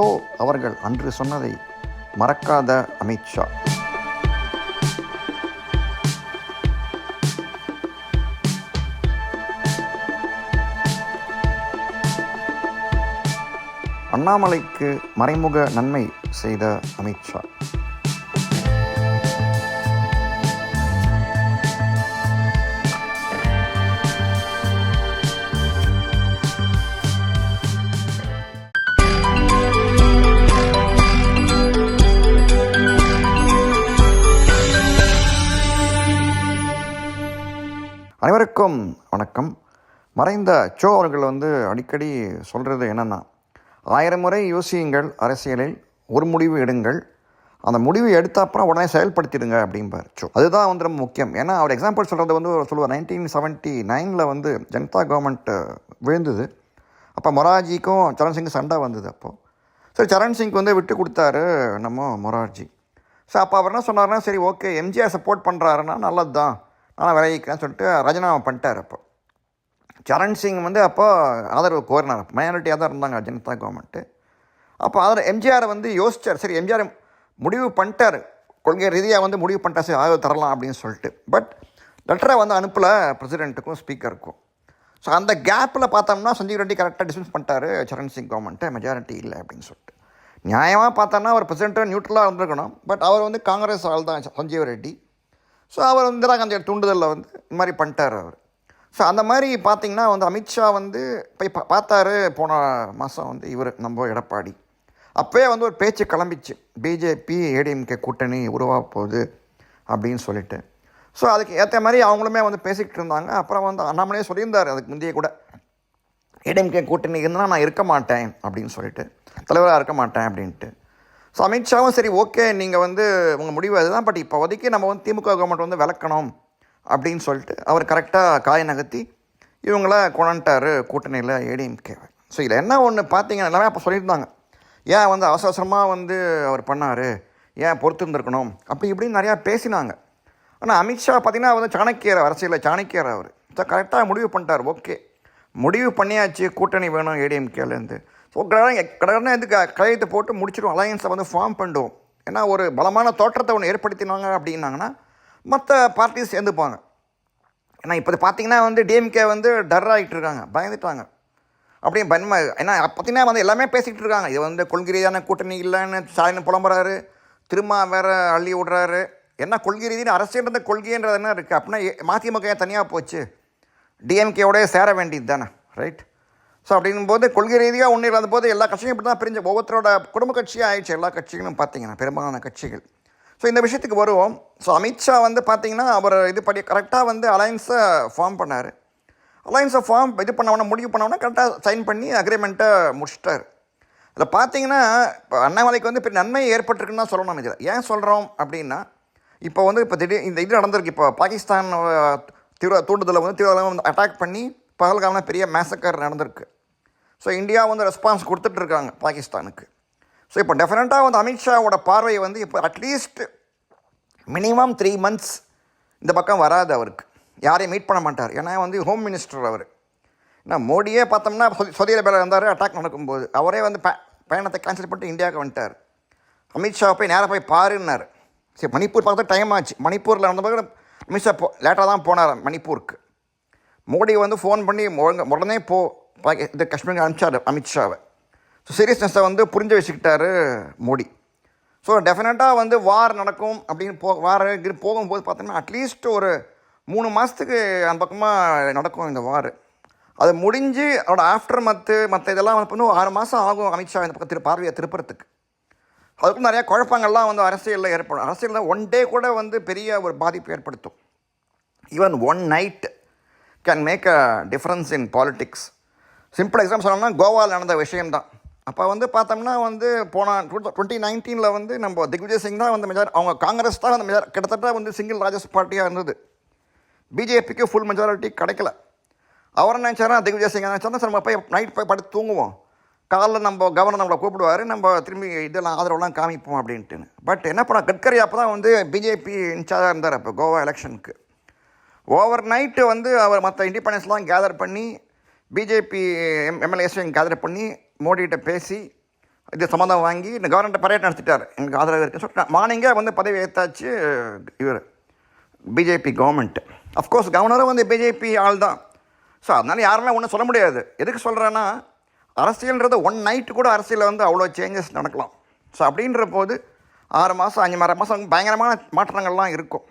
Show அவர்கள் அன்று சொன்னதை மறக்காத அமித்ஷா அண்ணாமலைக்கு மறைமுக நன்மை செய்த அமித்ஷா அனைவருக்கும் வணக்கம். மறைந்த சோ அவர்கள் வந்து அடிக்கடி சொல்கிறது என்னென்னா ஆயிரம் முறை யோசியுங்கள் அரசியலில் ஒரு முடிவு எடுங்கள். அந்த முடிவு எடுத்த அப்புறம் உடனே செயல்படுத்திடுங்க அப்படிம்பார் சோ அதுதான் வந்து ரொம்ப முக்கியம். ஏன்னா அவர் எக்ஸாம்பிள் சொல்கிறது வந்து ஒரு சொல்லுவார். நைன்டீன் செவன்ட்டி நைனில் வந்து ஜனதா கவர்மெண்ட் விழுந்தது. அப்போ மொராஜிக்கும் சரண் சிங் சண்டை வந்தது அப்போது சரி சரண் சிங் வந்து விட்டு கொடுத்தாரு நம்ம மொரார்ஜி. ஸோ அப்போ அவர் என்ன சொன்னார்னா சரி ஓகே எம்ஜிஆர் சப்போர்ட் பண்ணுறாருன்னா நல்லது தான் ஆனால் விளைவிக்கிறேன்னு சொல்லிட்டு ராஜினாமா பண்ணிட்டார் அப்போ. சரண் சிங் வந்து அப்போ ஆதரவு கோரினார். மைனாரிட்டியாக தான் இருந்தாங்க ஜனதா கவர்மெண்ட்டு அப்போ ஆதரவு எம்ஜிஆர் வந்து யோசித்தார் சரி எம்ஜிஆர் முடிவு பண்ணிட்டார். கொள்கை ரீதியாக வந்து முடிவு பண்ணிட்டா சரி ஆதரவு தரலாம் அப்படின்னு சொல்லிட்டு. பட் லெட்டரை வந்து அனுப்பலை பிரசிடெண்ட்டுக்கும் ஸ்பீக்கருக்கும் ஸோ அந்த கேப்பில் பார்த்தோம்னா சஞ்சீவ் ரெட்டி கரெக்டாக டிஸ்மிஸ் பண்ணிட்டாரு சரண் சிங் கவர்மெண்ட்டு மெஜாரிட்டி இல்லை அப்படின்னு சொல்லிட்டு. நியாயமாக பார்த்தோன்னா அவர் பிரசிடெண்ட்டாக நியூட்ரலாக இருந்திருக்கணும். பட் அவர் வந்து காங்கிரஸ் ஆள் தான் சஞ்சீவ் ரெட்டி. ஸோ அவர் வந்து இந்திரா காந்தி தூண்டுதலில் வந்து இந்த மாதிரி பண்ணிட்டார் அவர். ஸோ அந்த மாதிரி பார்த்தீங்கன்னா வந்து அமித்ஷா வந்து போய் பா பார்த்தாரு போன மாதம் வந்து இவர் நம்ம எடப்பாடி. அப்போயே வந்து ஒரு பேச்சு கிளம்பிச்சு. பிஜேபி ஏடிஎம்கே கூட்டணி உருவாக போகுது அப்படின்னு சொல்லிட்டு. ஸோ அதுக்கு ஏற்ற மாதிரி அவங்களுமே வந்து பேசிக்கிட்டு இருந்தாங்க. அப்புறம் வந்து அண்ணாமலையே சொல்லியிருந்தார் அதுக்கு முந்தைய கூட. ஏடிஎம்கே கூட்டணி இருந்தால் நான் இருக்க மாட்டேன் அப்படின்னு சொல்லிட்டு. தலைவராக இருக்க மாட்டேன் அப்படின்ட்டு. ஸோ அமித்ஷாவும் சரி ஓகே நீங்கள் வந்து உங்கள் முடிவு அதுதான். பட் இப்போதைக்கு நம்ம வந்து திமுக கவர்மெண்ட் வந்து விளக்கணும் அப்படின்னு சொல்லிட்டு அவர் கரெக்டாக காய நகர்த்தி இவங்கள கொண்டாட்டார் கூட்டணியில் ஏடிஎம்கேவை ஸோ இதில் என்ன ஒன்று பார்த்தீங்கன்னா எல்லாமே அப்போ சொல்லியிருந்தாங்க ஏன் வந்து அவசர அவசரமாக வந்து அவர் பண்ணார்? ஏன் பொறுத்து இருந்திருக்கணும் அப்படி இப்படின்னு நிறையா பேசினாங்க. ஆனால் அமித்ஷா பார்த்தீங்கன்னா வந்து சாணக்கியர் அரசியலில் சாணக்கியர் அவர். ஸோ கரெக்டாக முடிவு பண்ணிட்டார் ஓகே முடிவு பண்ணியாச்சு கூட்டணி வேணும் ஏடிஎம்கேலேருந்து ஸோ கடை கடனை வந்து க- கையெழுத்து போட்டு முடிச்சிடும் அலையன்ஸை வந்து ஃபார்ம் பண்ணிடுவோம் ஏன்னா ஒரு பலமான தோற்றத்தை ஒன்று ஏற்படுத்தினாங்க அப்படின்னாங்கன்னா மற்ற பார்ட்டிஸ் சேர்ந்துப்பாங்க. ஏன்னா இப்போ பார்த்தீங்கன்னா வந்து டிஎம்கே வந்து டர் ஆகிட்டு இருக்காங்க. பயந்துட்டாங்க. அப்படியே பன்மை ஏன்னா பார்த்தீங்கன்னா வந்து எல்லாமே பேசிக்கிட்டு இருக்காங்க. இது வந்து கொள்கை ரீதியான கூட்டணி இல்லைன்னு ஸ்டாலின் புலம்புறாரு. திரும்ப வேறு அள்ளி விடுறாரு. என்ன கொள்கை ரீதியான அரசியல்ன்ற கொள்கைன்றது என்ன இருக்குது அப்படின்னா ஏ- மதிமுக தனியாக போச்சு. டிஎம்கேவோடய சேர வேண்டியது தானே ரைட் ஸோ அப்படிங்கும்போது கொள்கை ரீதியாக ஒன்று இல்லாத போது எல்லா கட்சியும் இப்படி தான் பிரிஞ்ச ஒவ்வொருத்தரோட குடும்ப கட்சியாக ஆயிடுச்சு. எல்லா கட்சிகளும் பார்த்தீங்கன்னா பெரும்பாலான கட்சிகள். ஸோ இந்த விஷயத்துக்கு வருவோம். ஸோ அமித்ஷா வந்து பார்த்தீங்கன்னா அவர் இது படி கரெக்டாக வந்து அலையன்ஸை ஃபார்ம் பண்ணார். அலையன்ஸை ஃபார்ம் இது பண்ணவொன்னே முடிவு பண்ணவொன்னே கரெக்டாக சைன் பண்ணி அக்ரிமெண்ட்டை முடிச்சிட்டார். இதில் பார்த்தீங்கன்னா இப்போ அண்ணாமலைக்கு வந்து இப்போ நன்மை ஏற்பட்டிருக்குன்னு தான் சொல்லணும் இதில் ஏன் சொல்கிறோம் அப்படின்னா இப்போ வந்து இப்போ திடீர் இந்த இது நடந்திருக்கு. இப்போ பாகிஸ்தான் தீவிர தூண்டுதலை வந்து தீவிரவாதம் வந்து அட்டாக் பண்ணி பகல்காலம் பெரிய மேசக்கர் நடந்திருக்கு. ஸோ இந்தியா வந்து ரெஸ்பான்ஸ் கொடுத்துட்டு இருக்காங்க பாகிஸ்தானுக்கு. ஸோ இப்போ டெஃபினட்டாக வந்து அமித்ஷாவோட பார்வை வந்து இப்போ அட்லீஸ்ட் மினிமம் த்ரீ மந்த்ஸ் இந்த பக்கம் வராது அவருக்கு. யாரையும் மீட் பண்ண மாட்டார். ஏன்னா வந்து ஹோம் மினிஸ்டர் அவர். ஏன்னா மோடியே பார்த்தோம்னா சொதி சவுதி அரேபியாவில் இருந்தார் அட்டாக் நடக்கும்போது. அவரே வந்து பயணத்தை கேன்சல் பண்ணிட்டு இந்தியாவுக்கு வந்துட்டார். அமித்ஷா போய் நேராக போய் பாருன்னார். சரி மணிப்பூர் பார்த்து டைம் ஆச்சு. மணிப்பூரில் இருந்தபோது அமித்ஷா போ லேட்டாக தான் போனார் மணிப்பூருக்கு. மோடி வந்து ஃபோன் பண்ணி ஒழுங்க உடனே போ. இந்த காஷ்மீருக்கு அனுப்பிச்சார் அமித்ஷாவை. ஸோ சீரியஸ்னஸை வந்து புரிஞ்சு வச்சுக்கிட்டாரு மோடி. ஸோ டெஃபினட்டாக வந்து வார் நடக்கும் அப்படின்னு போ வார் இங்கே போகும்போது பார்த்தோம்னா அட்லீஸ்ட் ஒரு மூணு மாதத்துக்கு அந்த பக்கமாக நடக்கும் இந்த வார் அது முடிஞ்சு அதோட ஆஃப்டர் மத்து மற்ற இதெல்லாம் வந்து இன்னும் ஆறு மாதம் ஆகும் அமித்ஷா இந்த பக்கம் திரு பார்வையை திருப்புறத்துக்கு அதுக்கும் நிறையா குழப்பங்கள்லாம் வந்து அரசியலில் ஏற்படும். அரசியலில் ஒன் டே கூட வந்து பெரிய ஒரு பாதிப்பு ஏற்படுத்தும். Even one night can make a difference in politics simple exam சொல்லணும்னா கோவாவில் நடந்த விஷயம்தான். அப்போ வந்து பார்த்தோம்னா வந்து போன டுவெண்ட்டி நைன்டீனில் வந்து நம்ம திக்விஜய் சிங் தான் வந்து மெஜார் அவங்க காங்கிரஸ் தான் வந்து மெஜார் கிட்டத்தட்ட வந்து சிங்கிள் ராஜஸ் பார்ட்டியாக இருந்தது. பிஜேபிக்கு ஃபுல் மெஜாரிட்டி கிடைக்கல. அவர் நினச்சாரா திக்விஜய் சிங் நினச்சாரா நம்ம போய் நைட் போய் படுத்து தூங்குவோம். காலைல நம்ம கவர்னர் நம்மளை கூப்பிடுவார். நம்ம திரும்பி இதெல்லாம் ஆதரவுலாம் காமிப்போம் அப்படின்ட்டுன்னு. பட் என்ன பண்ண கட்கரி அப்போ தான் வந்து பிஜேபி இன்சார்ஜாக இருந்தார் அப்போ கோவா எலெக்ஷனுக்கு ஓவர் நைட்டு வந்து அவர் மற்ற இண்டிபெண்டன்ஸ்லாம் கேதர் பண்ணி பிஜேபி எம் எம்எல்ஏஸையும் கேதர் பண்ணி மோடிகிட்ட பேசி இது சம்மந்தம் வாங்கி இந்த கவர்மெண்ட்டை பரேட் நடத்திட்டார். எனக்கு ஆதரவு இருக்குன்னு சொல்லிட்டு மார்னிங்கே வந்து பதவி ஏற்றாச்சு இவர் பிஜேபி கவர்மெண்ட்டு அஃப்கோர்ஸ் கவர்னரும் வந்து பிஜேபி ஆள் தான் ஸோ அதனால் யாருமே ஒன்றும் சொல்ல முடியாது. எதுக்கு சொல்கிறேன்னா அரசியல்ன்றது ஒன் நைட்டு கூட அரசியலில் வந்து அவ்வளோ சேஞ்சஸ் நடக்கலாம். ஸோ அப்படின்ற போது ஆறு மாதம் அஞ்சு ஆறு மாதம் பயங்கரமான மாற்றங்கள்லாம் இருக்கும்.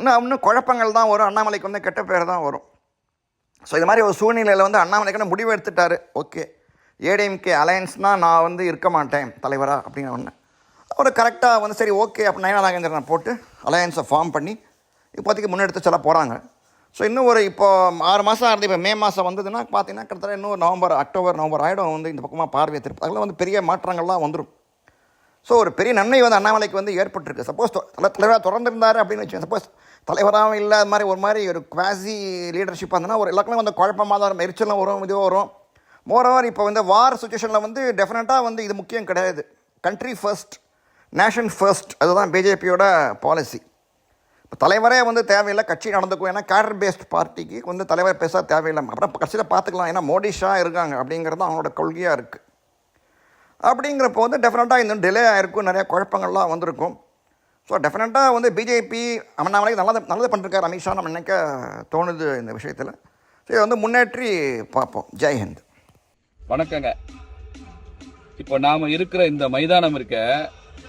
இன்னும் இன்னும் குழப்பங்கள் தான் வரும். அண்ணாமலைக்கு வந்து கெட்ட பேர் தான் வரும். ஸோ இது மாதிரி ஒரு சூழ்நிலையில் வந்து அண்ணாமலைக்கான முடிவு எடுத்துட்டாரு. ஓகே ஏடிஎம்கே அலையன்ஸ்னால் நான் வந்து இருக்க மாட்டேன் தலைவராக அப்படின்னு ஒன்று அவர் கரெக்டாக வந்து சரி ஓகே அப்போ நயனா நாகேந்திரனை போட்டு அலையன்ஸை ஃபார்ம் பண்ணி இப்போதைக்கு முன்னெடுத்து சொல்ல போகிறாங்க ஸோ இன்னும் ஒரு இப்போ ஆறு மாதம் ஆகுது இப்போ மே மாதம் வந்ததுன்னா பார்த்தீங்கன்னா கிட்டத்தட்ட இன்னும் நவம்பர் அக்டோபர் நவம்பர் ஆகிடும் வந்து இந்த பக்கமாக பார்வையை திருப்பி அதில் வந்து பெரிய மாற்றங்கள்லாம் வந்துடும் ஸோ ஒரு பெரிய நன்மை வந்து அண்ணாமலைக்கு வந்து ஏற்பட்டிருக்கு. சப்போஸ் தலைவராக தொடர்ந்துருந்தார் அப்படின்னு வச்சு சப்போஸ் தலைவராகவும் இல்லை அது மாதிரி ஒரு மாதிரி ஒரு குவாசி லீடர்ஷிப் இருந்ததுன்னா ஒரு எல்லாருக்குமே வந்து குழப்பமாக தான் வரும் எரிச்சலும் வரும் இதுவும் வரும். மோரோவர் இப்போ வந்து வார் சுச்சுவேஷனில் வந்து டெஃபினட்டாக வந்து இது முக்கியம் கிடையாது. கண்ட்ரி ஃபர்ஸ்ட் நேஷன் ஃபர்ஸ்ட் அதுதான் பிஜேபியோட பாலிசி இப்போ தலைவரே வந்து தேவையில்லை கட்சி நடந்துக்கும். ஏன்னா கேடர் பேஸ்ட் பார்ட்டிக்கு வந்து தலைவர் பேச தேவையில்லை. அப்புறம் கட்சியில் பார்த்துக்கலாம். ஏன்னா மோடி ஷா இருக்காங்க அப்படிங்கிறது அவங்களோட கொள்கையாக இருக்குது அப்படிங்கிறப்போ வந்து டெஃபினட்டாக இன்னும் டிலே ஆகிருக்கும் நிறைய குழப்பங்கள்லாம் வந்திருக்கும். ஸோ டெஃபினட்டாக வந்து பிஜேபி அண்ணாமலை நல்லது நல்லது பண்ணிருக்காரு அமித்ஷா நம்ம நினைக்க தோணுது இந்த விஷயத்தில். ஸோ இதை வந்து முன்னேற்றி பார்ப்போம். ஜெய்ஹிந்த் வணக்கங்க. இப்போ நாம் இருக்கிற இந்த மைதானம் இருக்க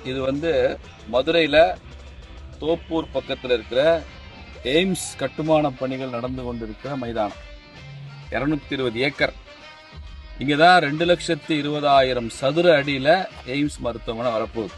இது வந்து மதுரையில் தோப்பூர் பக்கத்தில் இருக்கிற எய்ம்ஸ் கட்டுமான பணிகள் நடந்து கொண்டிருக்கிற மைதானம். இரநூத்தி இருபது ஏக்கர். இங்கே தான் ரெண்டு லட்சத்தி இருபதாயிரம் சதுர அடியில் எய்ம்ஸ் மருத்துவமனை வரப்போகுது.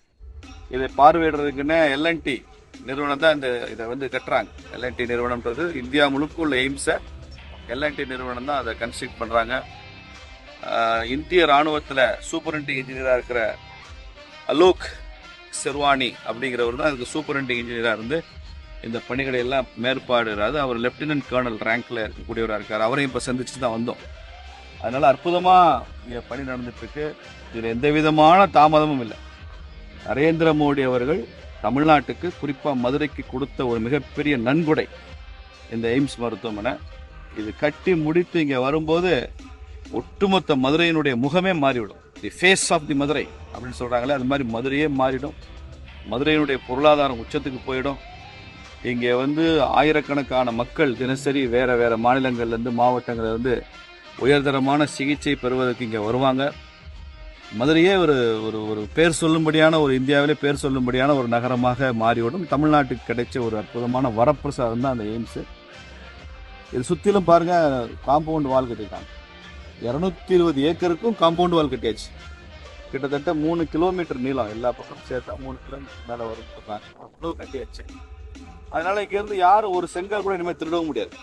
இதை பார்வையிடுறதுக்குன்னு எல்என்டி நிறுவனம் தான் இந்த இதை வந்து கட்டுறாங்க. எல்என்டி நிறுவனம்ன்றது இந்தியா முழுக்க உள்ள எய்ம்ஸை எல்என்டி நிறுவனம் தான் அதை கன்ஸ்ட்ரக்ட் பண்ணுறாங்க இந்திய ராணுவத்தில் சூப்பரண்டிங் இன்ஜினியராக இருக்கிற அலோக் செர்வானி அப்படிங்கிறவர் தான் அதுக்கு சூப்பரண்டிங் இன்ஜினியராக இருந்து இந்த பணிகளை எல்லாம் மேற்பாடுறாரு அவர் லெப்டினன்ட் கர்னல் ரேங்க்ல இருக்கக்கூடியவராக இருக்கார். அவரையும் இப்போ சந்திச்சு தான் வந்தோம். அதனால அற்புதமாக இங்கே பணி நடந்துட்டு இருக்கு. இதில் எந்த விதமான தாமதமும் இல்லை. நரேந்திர மோடி அவர்கள் தமிழ்நாட்டுக்கு குறிப்பாக மதுரைக்கு கொடுத்த ஒரு மிகப்பெரிய நன்கொடை இந்த எய்ம்ஸ் மருத்துவமனை. இது கட்டி முடித்து இங்கே வரும்போது ஒட்டுமொத்த மதுரையினுடைய முகமே மாறிவிடும். The face of the Madurai அப்படின்னு சொல்கிறாங்களே அது மாதிரி மதுரையே மாறிடும். மதுரையினுடைய பொருளாதாரம் உச்சத்துக்கு போயிடும். இங்கே வந்து ஆயிரக்கணக்கான மக்கள் தினசரி வேறு வேறு மாநிலங்கள்லேருந்து மாவட்டங்கள்லேருந்து உயர்தரமான சிகிச்சை பெறுவதற்கு இங்கே வருவாங்க. மதுரையே ஒரு ஒரு ஒரு பேர் சொல்லும்படியான ஒரு இந்தியாவிலே பேர் சொல்லும்படியான ஒரு நகரமாக மாறிவிடும் தமிழ்நாட்டுக்கு கிடைச்ச ஒரு அற்புதமான வரப்பிரசாதம் தான் அந்த எய்ம்ஸு. இது சுற்றிலும் பாருங்கள் காம்பவுண்ட் வால் கட்டிட்டாங்க இரநூத்தி இருபது ஏக்கருக்கும் காம்பவுண்ட் வால் கட்டியாச்சு. கிட்டத்தட்ட மூணு கிலோமீட்டர் நீளம் எல்லா பக்கமும் சேர்த்தா மூணு கிலோமீட்டர் மேலே வரும் சொல்றாங்க. கட்டியாச்சு. அதனால் இங்கேருந்து யாரும் ஒரு செங்கல் கூட இனிமேல் திருடவும் முடியாது.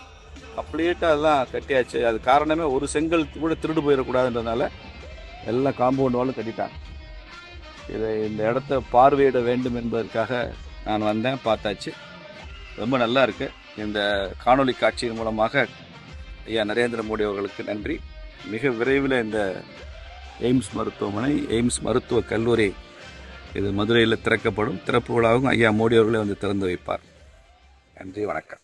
அப்படியேட்டு அதெல்லாம் கட்டியாச்சு. அது காரணமே ஒரு செங்கல் கூட திருடு போயிடக்கூடாதுன்றதுனால எல்லாம் காம்பவுண்ட் வாலும் கட்டிட்டாங்க. இதை இந்த இடத்த பார்வையிட வேண்டும் என்பதற்காக நான் வந்தேன் பார்த்தாச்சு. ரொம்ப நல்லா இருக்குது இந்த காணொலி காட்சியின் மூலமாக ஐயா நரேந்திர மோடி அவர்களுக்கு நன்றி. மிக விரைவில் இந்த எய்ம்ஸ் மருத்துவமனை எய்ம்ஸ் மருத்துவக் கல்லூரி இது மதுரையில் திறக்கப்படும். திறப்பு விழாவும் ஐயா மோடி அவர்களே வந்து திறந்து வைப்பார். நன்றி வணக்கம்.